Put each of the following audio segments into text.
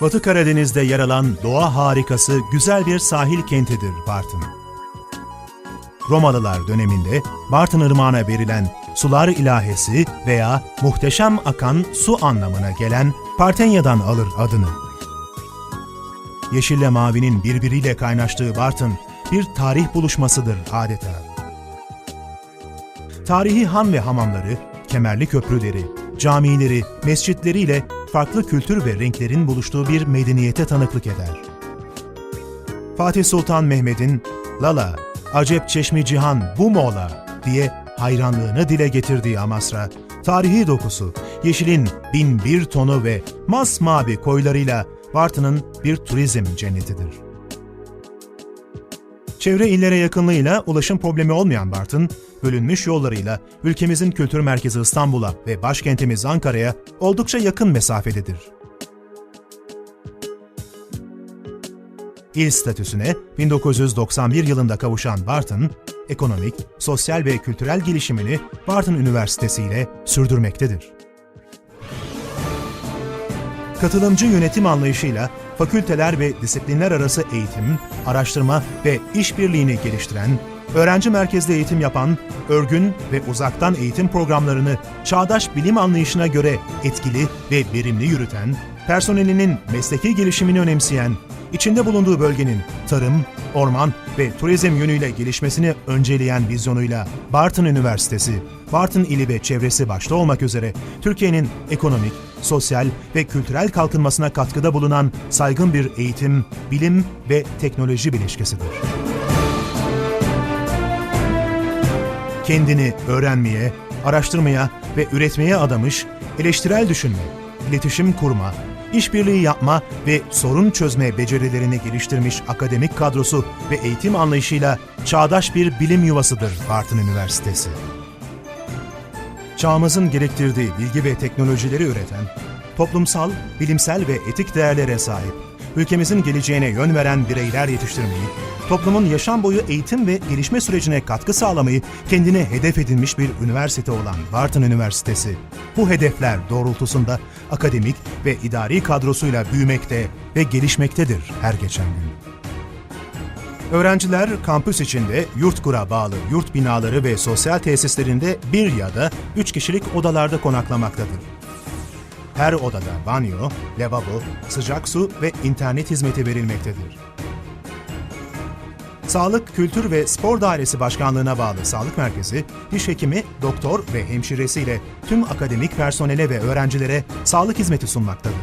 Batı Karadeniz'de yer alan doğa harikası güzel bir sahil kentidir Bartın. Romalılar döneminde Bartın Irmağı'na verilen sular ilahesi veya muhteşem akan su anlamına gelen Partenya'dan alır adını. Yeşille mavinin birbiriyle kaynaştığı Bartın bir tarih buluşmasıdır adeta. Tarihi han ve hamamları, kemerli köprüleri, camileri, mescitleriyle farklı kültür ve renklerin buluştuğu bir medeniyete tanıklık eder. Fatih Sultan Mehmet'in Lala, acep çeşmi cihan bu mu ola diye hayranlığını dile getirdiği Amasra, tarihi dokusu, yeşilin bin bir tonu ve masmavi koylarıyla Bartın'ın bir turizm cennetidir. Çevre illere yakınlığıyla ulaşım problemi olmayan Bartın, bölünmüş yollarıyla ülkemizin kültür merkezi İstanbul'a ve başkentimiz Ankara'ya oldukça yakın mesafededir. İl statüsüne 1991 yılında kavuşan Bartın, ekonomik, sosyal ve kültürel gelişimini Bartın Üniversitesi ile sürdürmektedir. Katılımcı yönetim anlayışıyla fakülteler ve disiplinler arası eğitim, araştırma ve işbirliğini geliştiren, öğrenci merkezli eğitim yapan, örgün ve uzaktan eğitim programlarını çağdaş bilim anlayışına göre etkili ve verimli yürüten, personelinin mesleki gelişimini önemseyen, içinde bulunduğu bölgenin tarım, orman ve turizm yönüyle gelişmesini önceleyen vizyonuyla Bartın Üniversitesi, Bartın ili ve çevresi başta olmak üzere Türkiye'nin ekonomik, sosyal ve kültürel kalkınmasına katkıda bulunan saygın bir eğitim, bilim ve teknoloji bileşkesidir. Kendini öğrenmeye, araştırmaya ve üretmeye adamış, eleştirel düşünme, iletişim kurma, işbirliği yapma ve sorun çözme becerilerini geliştirmiş akademik kadrosu ve eğitim anlayışıyla çağdaş bir bilim yuvasıdır Bartın Üniversitesi. Çağımızın gerektirdiği bilgi ve teknolojileri üreten, toplumsal, bilimsel ve etik değerlere sahip, ülkemizin geleceğine yön veren bireyler yetiştirmeyi, toplumun yaşam boyu eğitim ve gelişme sürecine katkı sağlamayı kendine hedef edinmiş bir üniversite olan Bartın Üniversitesi, bu hedefler doğrultusunda akademik ve idari kadrosuyla büyümekte ve gelişmektedir her geçen gün. Öğrenciler kampüs içinde yurtkura bağlı yurt binaları ve sosyal tesislerinde bir ya da üç kişilik odalarda konaklamaktadır. Her odada banyo, lavabo, sıcak su ve internet hizmeti verilmektedir. Sağlık, Kültür ve Spor Dairesi Başkanlığı'na bağlı sağlık merkezi, diş hekimi, doktor ve hemşiresiyle tüm akademik personele ve öğrencilere sağlık hizmeti sunmaktadır.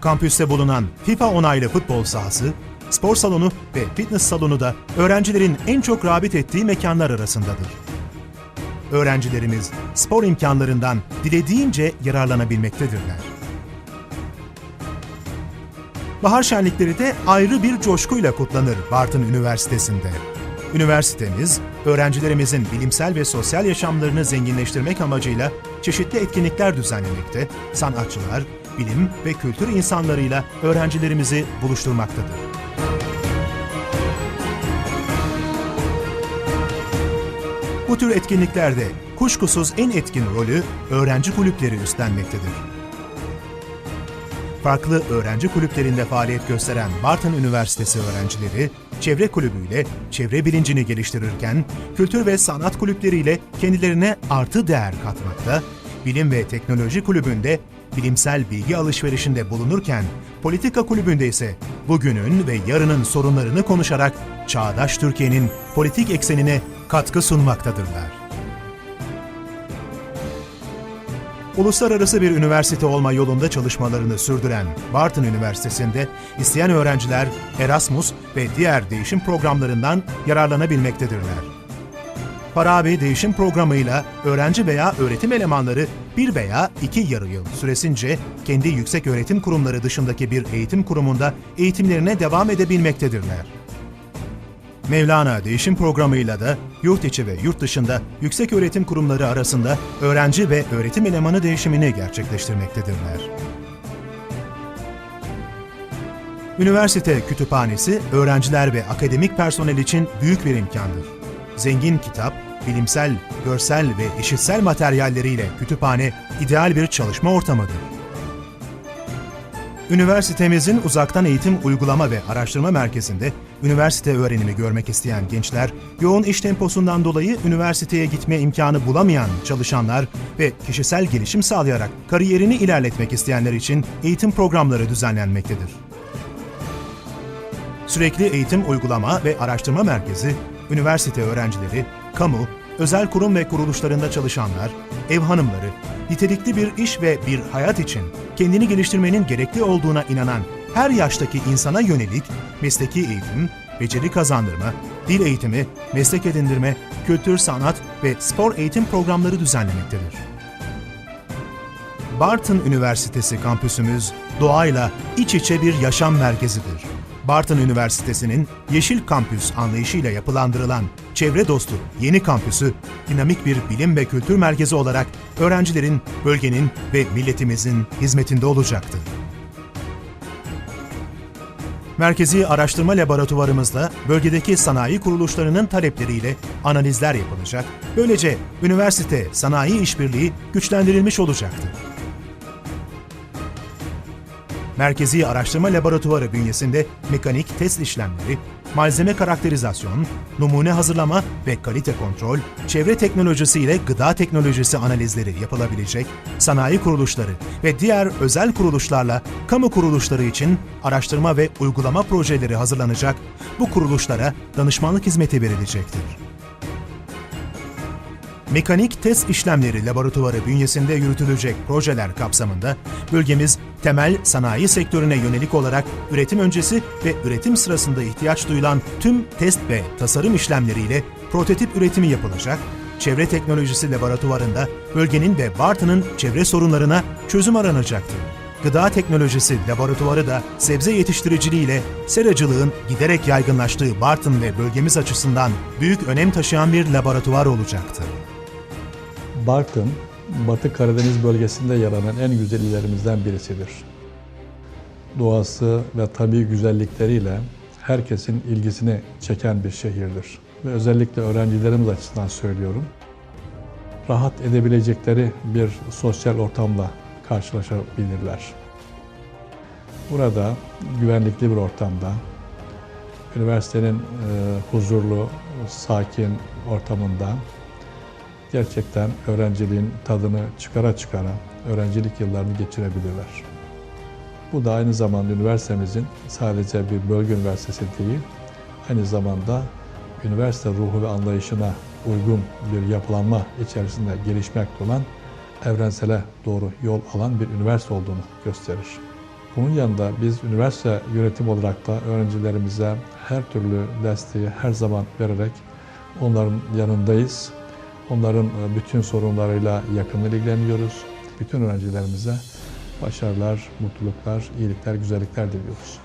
Kampüste bulunan FIFA onaylı futbol sahası, spor salonu ve fitness salonu da öğrencilerin en çok rağbet ettiği mekanlar arasındadır. Öğrencilerimiz spor imkanlarından dilediğince yararlanabilmektedirler. Bahar şenlikleri de ayrı bir coşkuyla kutlanır Bartın Üniversitesi'nde. Üniversitemiz, öğrencilerimizin bilimsel ve sosyal yaşamlarını zenginleştirmek amacıyla çeşitli etkinlikler düzenlemekte, sanatçılar, bilim ve kültür insanlarıyla öğrencilerimizi buluşturmaktadır. Bu tür etkinliklerde kuşkusuz en etkin rolü öğrenci kulüpleri üstlenmektedir. Farklı öğrenci kulüplerinde faaliyet gösteren Bartın Üniversitesi öğrencileri, çevre kulübüyle çevre bilincini geliştirirken, kültür ve sanat kulüpleriyle kendilerine artı değer katmakta, bilim ve teknoloji kulübünde bilimsel bilgi alışverişinde bulunurken, politika kulübünde ise bugünün ve yarının sorunlarını konuşarak çağdaş Türkiye'nin politik eksenine katkı sunmaktadırlar. Uluslararası bir üniversite olma yolunda çalışmalarını sürdüren Bartın Üniversitesi'nde isteyen öğrenciler Erasmus ve diğer değişim programlarından yararlanabilmektedirler. Farabi değişim programıyla öğrenci veya öğretim elemanları bir veya iki yarı yıl süresince kendi yüksek öğretim kurumları dışındaki bir eğitim kurumunda eğitimlerine devam edebilmektedirler. Mevlana Değişim Programı'yla da yurt içi ve yurt dışında yüksek öğretim kurumları arasında öğrenci ve öğretim elemanı değişimini gerçekleştirmektedirler. Üniversite kütüphanesi öğrenciler ve akademik personel için büyük bir imkandır. Zengin kitap, bilimsel, görsel ve işitsel materyalleriyle kütüphane ideal bir çalışma ortamıdır. Üniversitemizin uzaktan eğitim uygulama ve araştırma merkezinde üniversite öğrenimi görmek isteyen gençler, yoğun iş temposundan dolayı üniversiteye gitme imkanı bulamayan çalışanlar ve kişisel gelişim sağlayarak kariyerini ilerletmek isteyenler için eğitim programları düzenlenmektedir. Sürekli Eğitim Uygulama ve Araştırma Merkezi, üniversite öğrencileri, kamu, özel kurum ve kuruluşlarında çalışanlar, ev hanımları, nitelikli bir iş ve bir hayat için kendini geliştirmenin gerekli olduğuna inanan her yaştaki insana yönelik mesleki eğitim, beceri kazandırma, dil eğitimi, meslek edindirme, kültür, sanat ve spor eğitim programları düzenlemektedir. Bartın Üniversitesi kampüsümüz doğayla iç içe bir yaşam merkezidir. Bartın Üniversitesi'nin Yeşil Kampüs anlayışıyla yapılandırılan çevre dostu yeni kampüsü, dinamik bir bilim ve kültür merkezi olarak öğrencilerin, bölgenin ve milletimizin hizmetinde olacaktır. Merkezi araştırma laboratuvarımızda bölgedeki sanayi kuruluşlarının talepleriyle analizler yapılacak. Böylece üniversite sanayi işbirliği güçlendirilmiş olacaktır. Merkezi Araştırma Laboratuvarı bünyesinde mekanik test işlemleri, malzeme karakterizasyon, numune hazırlama ve kalite kontrol, çevre teknolojisi ile gıda teknolojisi analizleri yapılabilecek, sanayi kuruluşları ve diğer özel kuruluşlarla kamu kuruluşları için araştırma ve uygulama projeleri hazırlanacak, bu kuruluşlara danışmanlık hizmeti verilecektir. Mekanik test işlemleri laboratuvarı bünyesinde yürütülecek projeler kapsamında bölgemiz temel sanayi sektörüne yönelik olarak üretim öncesi ve üretim sırasında ihtiyaç duyulan tüm test ve tasarım işlemleriyle prototip üretimi yapılacak, çevre teknolojisi laboratuvarında bölgenin ve Bartın'ın çevre sorunlarına çözüm aranacaktır. Gıda teknolojisi laboratuvarı da sebze yetiştiriciliğiyle seracılığın giderek yaygınlaştığı Bartın ve bölgemiz açısından büyük önem taşıyan bir laboratuvar olacaktır. Bartın, Batı Karadeniz bölgesinde yer alan en güzel illerimizden birisidir. Doğası ve tabii güzellikleriyle herkesin ilgisini çeken bir şehirdir. Ve özellikle öğrencilerimiz açısından söylüyorum. Rahat edebilecekleri bir sosyal ortamla karşılaşabilirler. Burada güvenlikli bir ortamda, üniversitenin e, huzurlu, sakin ortamında gerçekten öğrenciliğin tadını çıkara çıkara öğrencilik yıllarını geçirebilirler. Bu da aynı zamanda üniversitemizin sadece bir bölge üniversitesi değil, aynı zamanda üniversite ruhu ve anlayışına uygun bir yapılanma içerisinde gelişmekte olan evrensele doğru yol alan bir üniversite olduğunu gösterir. Bunun yanında biz üniversite yönetim olarak da öğrencilerimize her türlü desteği her zaman vererek onların yanındayız. Onların bütün sorunlarıyla yakından ilgileniyoruz. Bütün öğrencilerimize başarılar, mutluluklar, iyilikler, güzellikler diliyoruz.